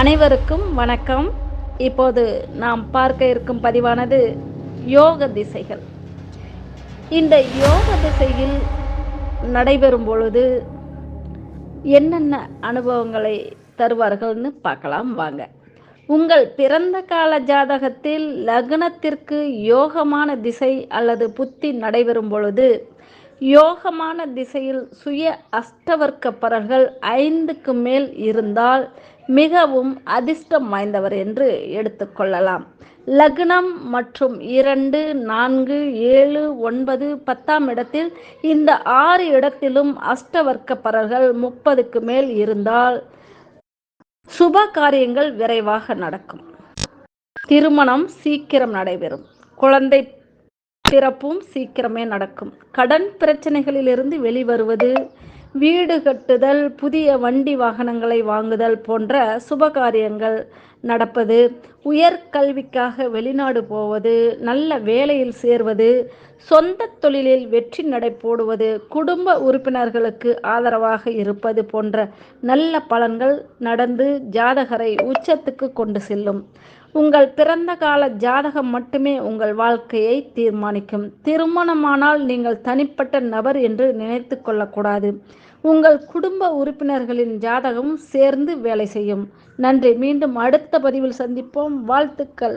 அனைவருக்கும் வணக்கம். இப்போது நாம் பார்க்க இருக்கும் பதிவானது யோக திசைகள். இந்த யோக திசையில் நடைபெறும் பொழுது என்னென்ன அனுபவங்களை தருவார்கள்னு பார்க்கலாம் வாங்க. உங்கள் பிறந்த கால ஜாதகத்தில் லக்னத்திற்கு யோகமான திசை அல்லது புத்தி நடைபெறும் பொழுது யோகமான திசையில் சுய அஷ்டவர்க்க பரல்கள் ஐந்துக்கு மேல் இருந்தால் மிகவும் அதிர்ஷ்டம் வாய்ந்தவர் என்று எடுத்துக்கொள்ளலாம் லக்னம் மற்றும் இரண்டு நான்கு ஏழு ஒன்பது பத்தாம் இடத்தில் இந்த ஆறு இடத்திலும் அஷ்டவர்க்க பரல்கள் முப்பதுக்கு மேல் இருந்தால் சுப காரியங்கள் விரைவாக நடக்கும். திருமணம் சீக்கிரம் நடைபெறும். குழந்தை பிறப்பும் சீக்கிரமே நடக்கும். கடன் பிரச்சனைகளிலிருந்து வெளிவருவது வீடு கட்டுதல் புதிய வண்டி வாகனங்களை வாங்குதல் போன்ற சுபகாரியங்கள் நடப்பது உயர்கல்விக்காக வெளிநாடு போவது நல்ல வேலையில் சேர்வது சொந்த தொழிலில் வெற்றி நடை போடுவது குடும்ப உறுப்பினர்களுக்கு ஆதரவாக இருப்பது போன்ற நல்ல பலன்கள் நடந்து ஜாதகரை உச்சத்துக்கு கொண்டு செல்லும். உங்கள் பிறந்த கால ஜாதகம் மட்டுமே உங்கள் வாழ்க்கையை தீர்மானிக்கும். திருமணமானால் நீங்கள் தனிப்பட்ட நபர் என்று நினைத்து கொள்ளக்கூடாது. உங்கள் குடும்ப உறுப்பினர்களின் ஜாதகம் சேர்ந்து வேலை செய்யும். நன்றி. மீண்டும் அடுத்த பதிவில் சந்திப்போம். வாழ்த்துக்கள்.